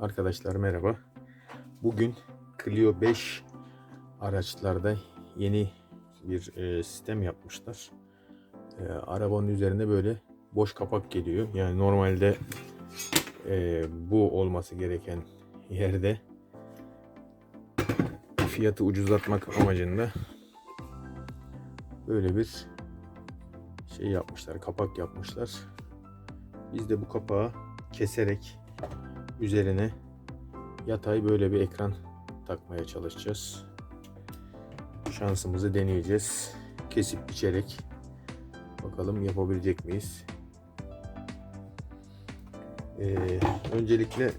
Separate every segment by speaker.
Speaker 1: Arkadaşlar merhaba. Bugün Clio 5 araçlarda yeni bir e, sistem yapmışlar. E, arabanın üzerinde böyle boş kapak geliyor. Yani normalde e, bu olması gereken yerde fiyatı ucuzlatmak amacında böyle bir şey yapmışlar. Kapak yapmışlar. Biz de bu kapağı keserek üzerine yatay böyle bir ekran takmaya çalışacağız. Şansımızı deneyeceğiz. Kesip biçerek bakalım yapabilecek miyiz? Ee, öncelikle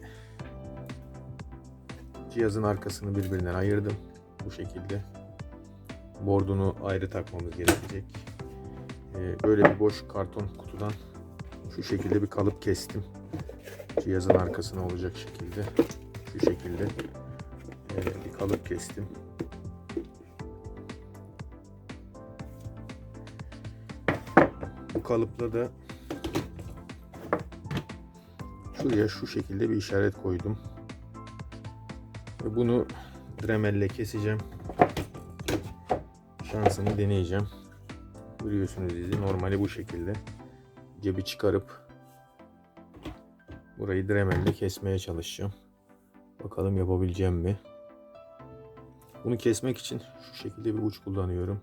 Speaker 1: cihazın arkasını birbirinden ayırdım. Bu şekilde. Bordunu ayrı takmamız gerekecek. Ee, böyle bir boş karton kutudan şu şekilde bir kalıp kestim cihazın arkasına olacak şekilde şu şekilde bir kalıp kestim. Bu kalıpla da şuraya şu şekilde bir işaret koydum. Ve bunu dremelle keseceğim. Şansımı deneyeceğim. Görüyorsunuz izi normali bu şekilde. Cebi çıkarıp Burayı dremelle kesmeye çalışacağım. Bakalım yapabileceğim mi? Bunu kesmek için şu şekilde bir uç kullanıyorum.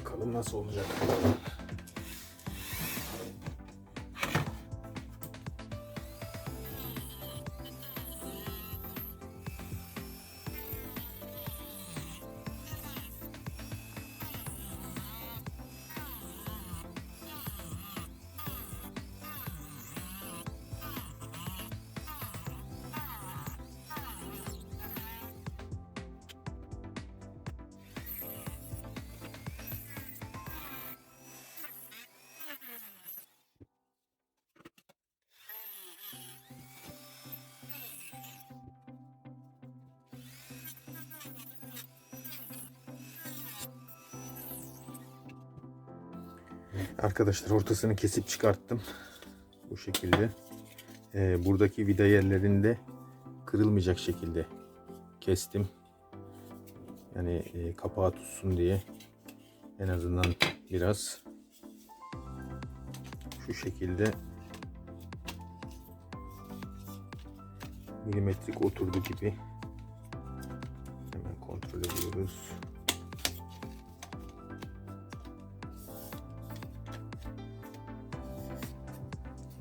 Speaker 1: Bakalım nasıl olacak. Arkadaşlar ortasını kesip çıkarttım. Bu şekilde. Ee, buradaki vida yerlerinde kırılmayacak şekilde kestim. Yani e, kapağı tutsun diye en azından biraz şu şekilde milimetrik oturdu gibi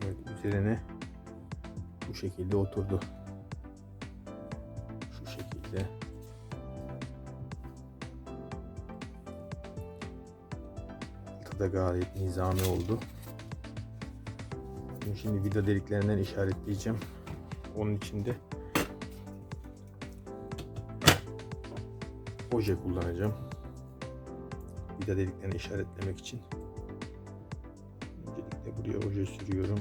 Speaker 1: Evet, üzerine bu şekilde oturdu. Şu şekilde. Altı da gayet nizami oldu. Şimdi vida deliklerinden işaretleyeceğim. Onun için de oje kullanacağım. Vida deliklerini işaretlemek için. Öncelikle buraya oje sürüyorum.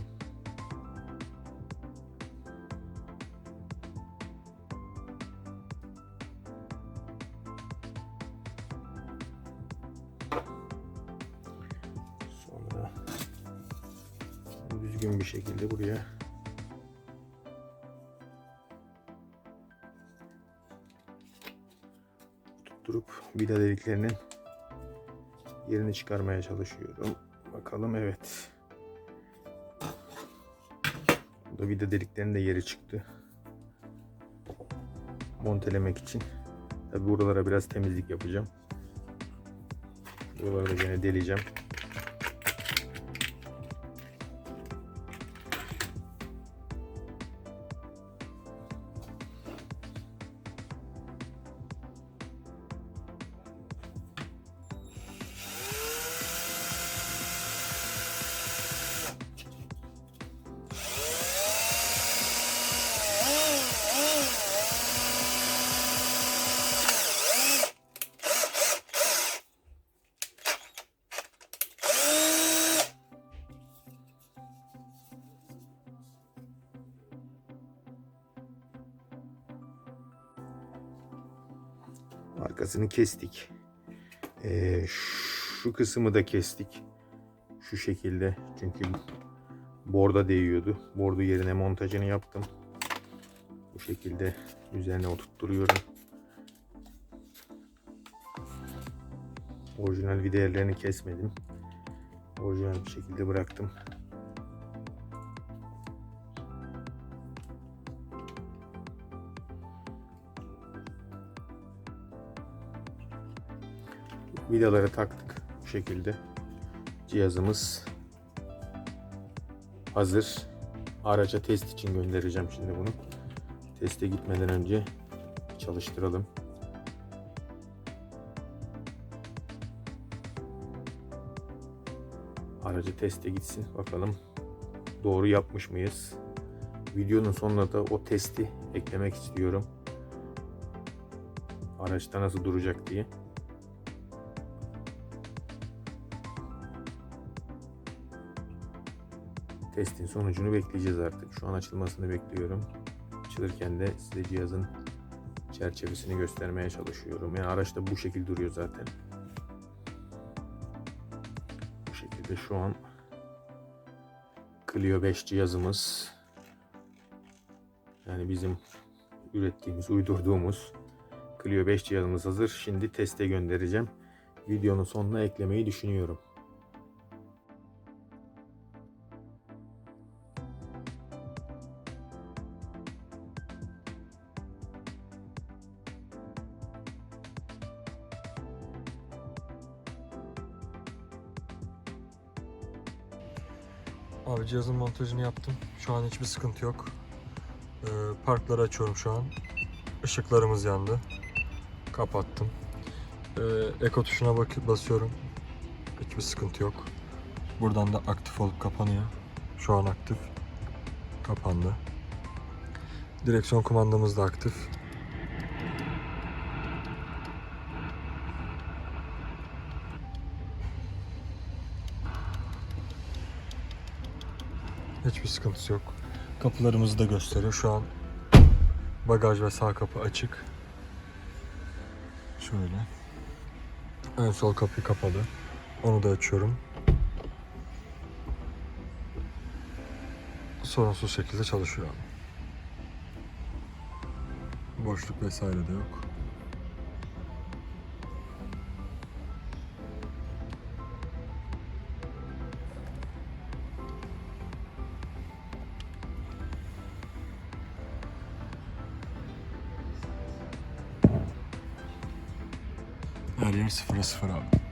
Speaker 1: Düzgün bir şekilde buraya tutturup vida deliklerinin yerini çıkarmaya çalışıyorum. Bakalım evet. Burada vida deliklerinin de yeri çıktı. Montelemek için. Tabi buralara biraz temizlik yapacağım. Buraları da yine deleyeceğim. Arkasını kestik. Ee, Şu kısmı da kestik. Şu şekilde. Çünkü borda değiyordu. Bordu yerine montajını yaptım. Bu şekilde üzerine oturtturuyorum. Orijinal vidalarını kesmedim. Orijinal bir şekilde bıraktım. Vidaları taktık bu şekilde. Cihazımız hazır. Araca test için göndereceğim şimdi bunu. Teste gitmeden önce çalıştıralım. Aracı teste gitsin. Bakalım doğru yapmış mıyız? Videonun sonuna da o testi eklemek istiyorum. Araçta nasıl duracak diye. Testin sonucunu bekleyeceğiz artık. Şu an açılmasını bekliyorum. Açılırken de size cihazın çerçevesini göstermeye çalışıyorum. Yani araçta bu şekilde duruyor zaten. Bu şekilde şu an Clio 5 cihazımız yani bizim ürettiğimiz, uydurduğumuz Clio 5 cihazımız hazır. Şimdi teste göndereceğim. Videonun sonuna eklemeyi düşünüyorum.
Speaker 2: Abi cihazın montajını yaptım. Şu an hiçbir sıkıntı yok. Ee, parkları açıyorum şu an. Işıklarımız yandı. Kapattım. Ee, eko tuşuna bak basıyorum. Hiçbir sıkıntı yok. Buradan da aktif olup kapanıyor. Şu an aktif. Kapandı. Direksiyon kumandamız da aktif. Hiçbir sıkıntısı yok. Kapılarımızı da gösteriyor. Şu an bagaj ve sağ kapı açık. Şöyle. Ön sol kapı kapalı. Onu da açıyorum. Sorunsuz şekilde çalışıyor. Boşluk vesaire de yok. Ariar Sifra Sifra.